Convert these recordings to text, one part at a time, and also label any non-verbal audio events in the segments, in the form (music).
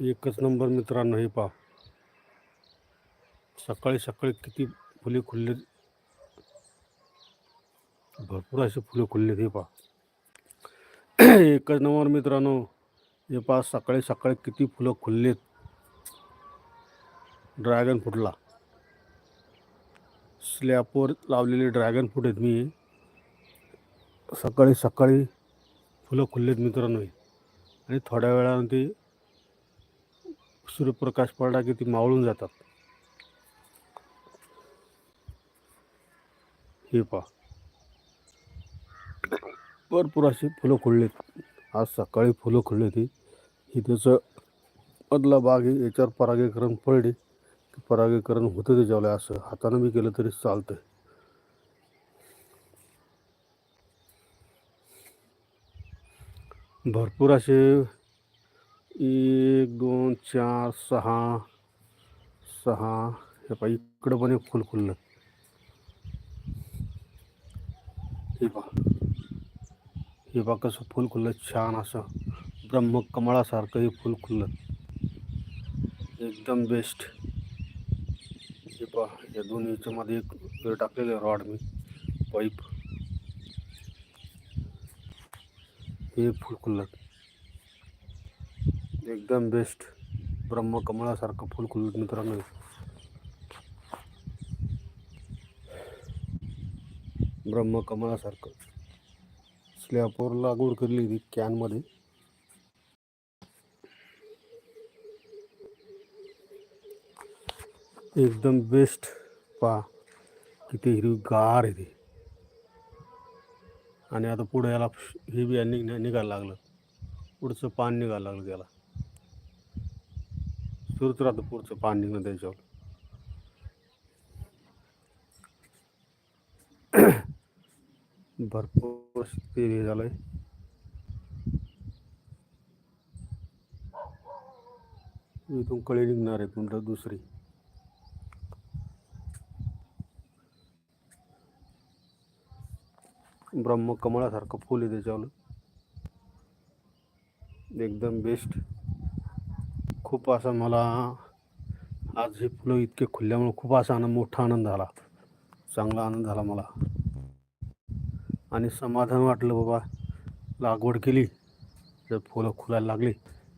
एकच नंबर मित्रांनो हे पहा. सकाळी सकाळी किती फुले खुलले. भरपूर असे फुले खुलले हे पहा. (clears throat) एकच नंबर मित्रांनो हे पहा सकाळी सकाळी किती फुलं खुललेत. ड्रॅगन फ्रूटला. स्लॅपवर लावलेले ड्रॅगन फ्रूट आहेत मी. सकाळी सकाळी फुलं खुललेत मित्रांनो हे. आणि थोड्या वेळानं ते सूर्यप्रकाश पडला की ती मावळून जातात. हे पहा. भरपूर अशी फुलं खुललेत आज सकाळी फुलं खुलली ती ही त्याचं मधला भाग आहे याच्यावर परागीकरण पडले. की परागीकरण होतं त्याच्यावर असं हातानं बी केलं तरी चालतं भरपूर असे एक दोन चार, सहा सहा हे पहा इकडं पण एक फुल खुललं हे पहा हे पहा कसं फुल खुललं छान असं ब्रह्मकमळासारखं हे फुल खुललं एकदम बेस्ट हे पहा या दोन्ही ह्याच्यामध्ये एक वेळ टाकलेलं रॉड मी पाईप हे फुल खुललं एकदम बेस्ट ब्रह्मकमळासारखं फुल खुललं मित्रांनो. ब्रह्मकमळासारखं. स्लॅपवर लागवड केली ती कॅनमध्ये एकदम बेस्ट पहा किती हिरवी गार आहे ते. आणि आता पुढे याला हे बी निघ निघायला लागलं. पुढचं पान निघायला लागलं त्याला. सुरूच राहतं पुढचं पाणी निघणं त्याच्यावर. भरपूर ते हे झालंय. इथून कळी निघणार आहे पुन्हा दुसरी. ब्रह्म कमळासारखं फुल आहे त्याच्यावर. एकदम बेस्ट खूप असं मला आज हे फुलं इतके खुलल्यामुळे खूप असा आनंद मोठा आनंद झाला. चांगला आनंद झाला मला. आणि समाधान वाटलं बाबा. लागवड केली. तर फुलं खुलायला लागली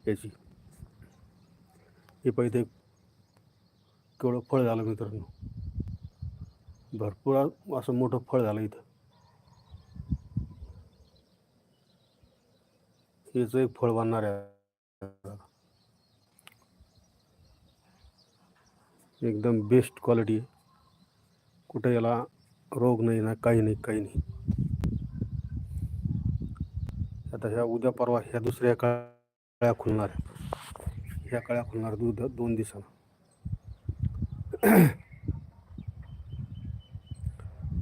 याची. हे पहिले केवढं फळ झालं मित्रांनो. भरपूर असं मोठं फळ झालं इथं. हेच एक फळ बनणार आहे. एकदम बेस्ट क्वालिटी आहे. कुठं याला रोग नाही ना काही नाही काही नाही. आता ह्या उद्या परवा ह्या दुसऱ्या कळ्या खुलणार आहे. ह्या कळ्या खुलणार दूध दोन दिवसानं.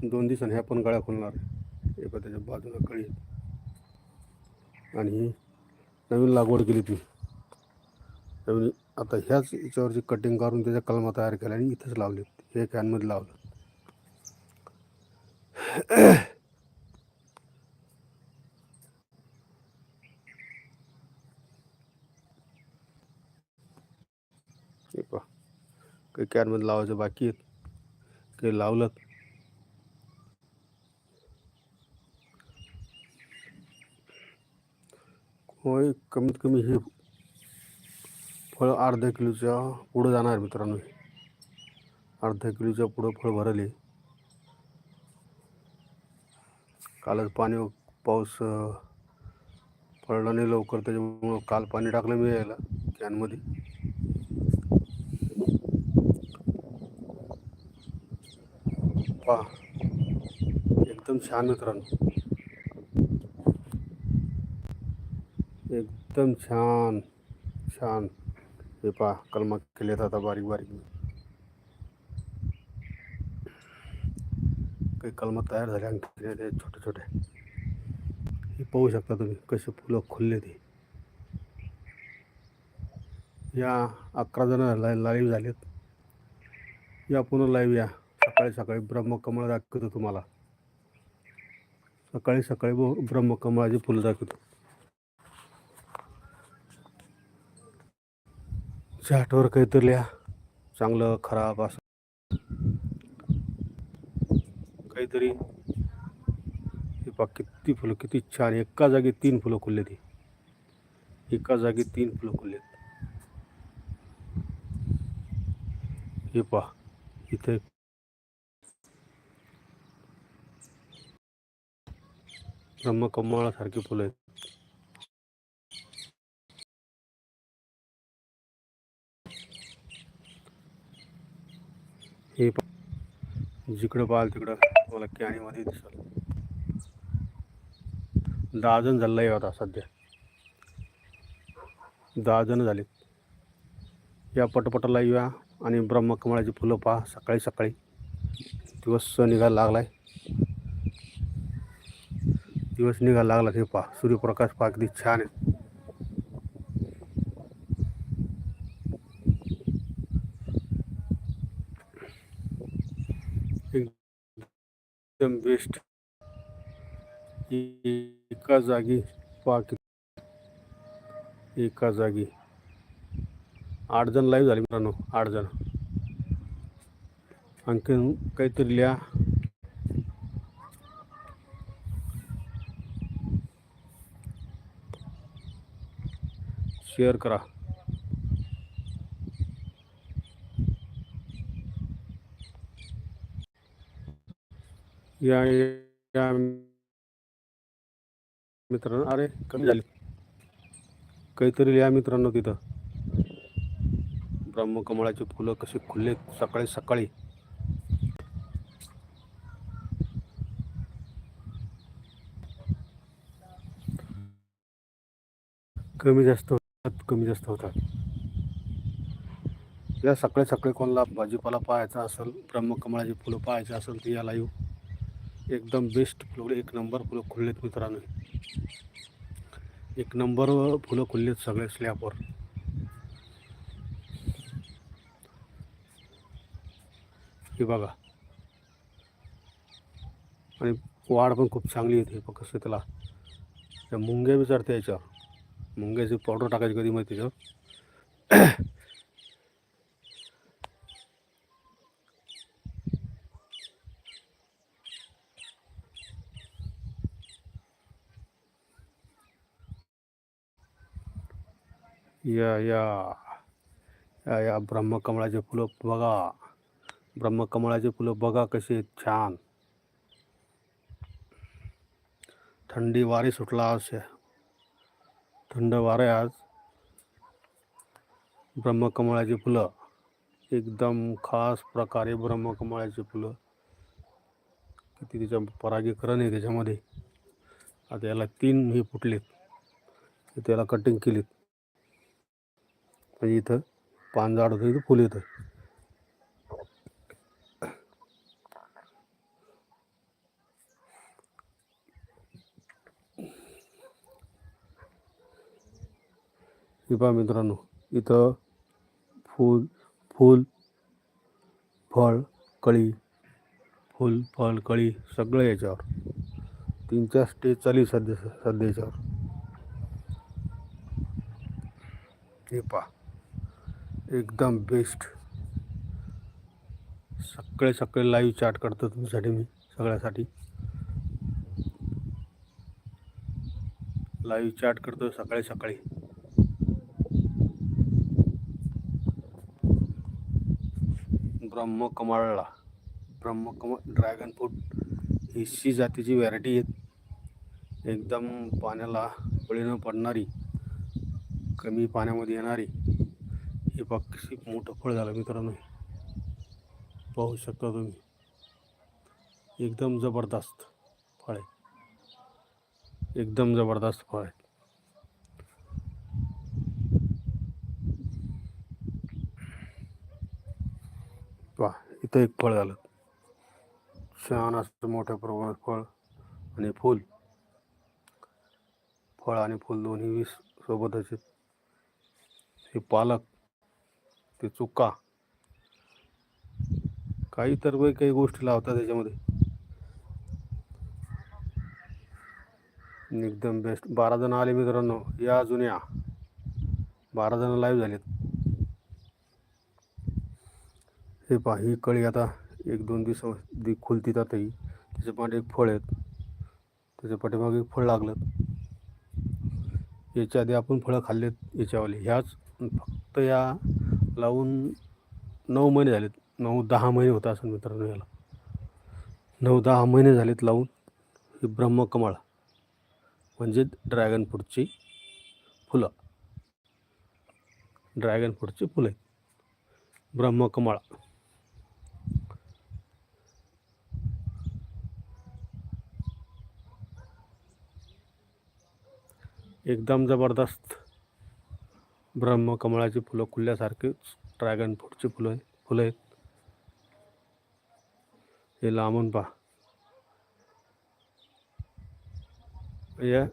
दोन दिवसांनी ह्या पण गळ्या खुलणार आहे. हे पण त्याच्या बाजूला कळी. आणि नवीन लागवड केली ती. त्यामुळे आता ह्याच याच्यावरची कटिंग करून त्याच्या कलमा तयार केल्या आणि इथंच लावले. हे कॅनमध्ये लावलं. पहा. काही कॅनमध्ये लावायचं बाकी आहेत. काही लावलं होय कमीत कमी हे फळ अर्धा किलोच्या पुढं जाणार मित्रांनो. अर्धा किलोच्या पुढं फळ भरले. कालच पाणी पाऊस पडला नाही लवकर त्याच्यामुळं काल पाणी टाकलं मी यायला कॅनमध्ये. पहा एकदम छान मित्रांनो. एकदम छान छान. हे पहा कलमा केलेत आता बारीक बारीक काही कलमा तयार झाल्या आणि ते छोटे छोटे हे पाहू शकता तुम्ही कसे फुलं खुलले ते या अकरा जण लाईव्ह झालेत। या पुन्हा लाईव्ह या। सकाळी सकाळी ब्रह्मकमळ दाखवतो तुम्हाला। सकाळी सकाळी ब- ब्रह्मकमळाची फुलं दाखवतो। चाटवर काहीतरी लिहा. चांगलं खराब असं. काहीतरी. हे पहा किती फुलं किती छान. एका जागी तीन फुलं खुलले ती. एका जागी तीन फुलं खुललेत हे पहा इथे. ब्रह्मकमळासारखी फुलं आहेत. हे जिकडं पाहाल तिकडं तुम्हाला कॅनीमध्ये दिसल. दहा जण झालं आहे आता सध्या. दहा जण झालेत या पटपटाला या आणि ब्रह्मकमळाची फुलं पहा सकाळी सकाळी. दिवस निघायला लागलाय. दिवस निघायला लागला हे पहा. सूर्यप्रकाश पहा किती छान आहे. एकदम एका जागी पाक एका जागी. आठ जण लाईव्ह झाले मित्रांनो आठ जण. आणखीन काहीतरी लिहा. शेअर करा. या या मित्रांनो अरे कमी झाले. काहीतरी लिहा मित्रांनो तिथं. ब्रह्मकमळाची फुलं कशी खुलले सकाळी सकाळी. कमी जास्त होतात कमी जास्त होतात. या सकाळी सकाळी कोणाला भाजीपाला पाहायचा असेल ब्रह्मकमळाची फुलं पाहायची असेल तर याला येऊ. एकदम बेस्ट फुलं एक नंबर फुलं खुललेत मित्रांनो. एक नंबर फुलं खुललेत सगळे स्लॅबवर. हे बघा. आणि वाढ पण खूप चांगली येते पण कसं त्याला. त्या मुंग्या विचारते याच्यावर. मुंग्याची पावडर टाकायची कधी माहिती त्याच्यावर या या. या या. ब्रह्मकमळाचे फुलं बघा. ब्रह्मकमळाचे फुलं बघा कसे आहेत, छान. थंडी वारे सुटला आज. थंड वारे आज. ब्रह्मकमळाची फुलं. एकदम खास प्रकारे ब्रह्मकमळाची फुलं. किती त्याचं परागीकरण आहे त्याच्यामध्ये. आता याला तीन हे फुटलेत. त्याला कटिंग केलीत. म्हणजे इथं पान झाड होतं इथं फुल येतं. हे पहा मित्रांनो इथं फूल फूल फळ कळी फूल फळ कळी सगळं याच्यावर. तीन चार स्टेज चालू सध्या सध्या याच्यावर हे पहा. एकदम बेस्ट सगळे सगळे लाईव्ह चॅट करतो तुमच्यासाठी मी सगळ्यासाठी. लाईव्ह चॅट करतो सकाळी सकाळी ब्रह्मकमळला. ब्रह्मकमळ ड्रॅगन फ्रूट ही सी जातीची व्हरायटी आहेत. एकदम पाण्याला बळी न पडणारी कमी पाण्यामध्ये येणारी. हे पक्षी मोठं फळ झालं मित्रांनो. पाहू शकता तुम्ही. एकदम जबरदस्त फळ आहे. एकदम जबरदस्त फळ आहे. वा इथं एक फळ झालं. छान असतं मोठ्या प्रमाणात फळ आणि फूल. फळ आणि फूल दोन्ही वीस सोबतच हे पालक ते चुका. काही तर काही काही गोष्टी लावतात त्याच्यामध्ये. एकदम बेस्ट बारा जण आले मित्रांनो. या अजून या. बारा जण लाईव्ह झालेत. हे पहा ही कळी आता एक दोन दिवस खुलती खुलतीत त्याच्या पाठी एक फळ आहेत. त्याच्या पाठीमागे एक फळ लागलं. याच्या आधी आपण फळं खाल्लेत याच्यावाले. ह्याच फक्त या लावून नऊ महिने झालेत. नऊ दहा महिने होता असं मित्रांनो याला. नऊ दहा महिने झालेत लावून ही ब्रह्मकमळ म्हणजे ड्रॅगन फ्रूटची फुलं. ड्रॅगन फ्रूटची फुलं आहेत. ब्रह्मकमळ. एकदम जबरदस्त ब्रह्मकमळाची फुलं खुलल्यासारखेच ड्रॅगन फ्रूटची फुलं आहे फुलं आहेत. हे लांबून पहा. या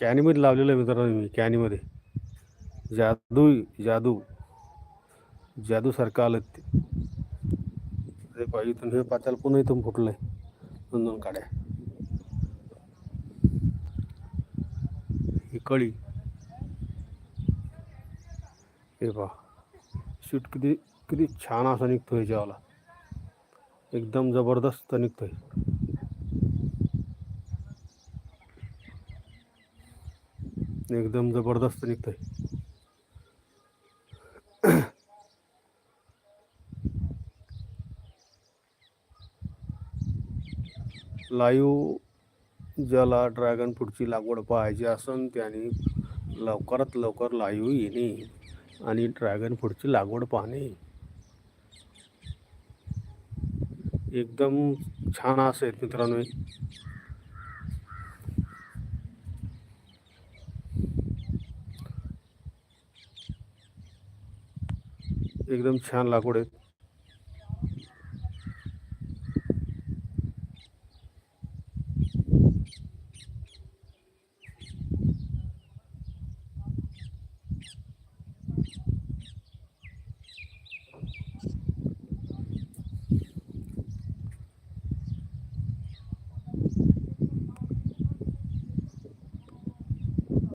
कॅनीमध्ये लावलेलं आहे मित्रांनो मी कॅनीमध्ये. जादू जादू. जादूसारखं आलं ते. अरे पाहिजे इथून हे पाताल पुन्हा इथून फुटलं आहे दोन दोन काड्या. ही कळी. हे पहा. शूट किती किती छान असा निघतो जेवाला एकदम जबरदस्त निघतोय. एकदम जबरदस्त निघतोय. लाईव्ह ज्याला ड्रॅगन फ्रूटची लागवड पाहायची असन त्याने लवकरात लवकर लाईव्ह येणे. आणि ड्रॅगन फ्रूटची लागवड पाहणे. एकदम छान असेल आहेत मित्रांनो एकदम छान लागवड आहेत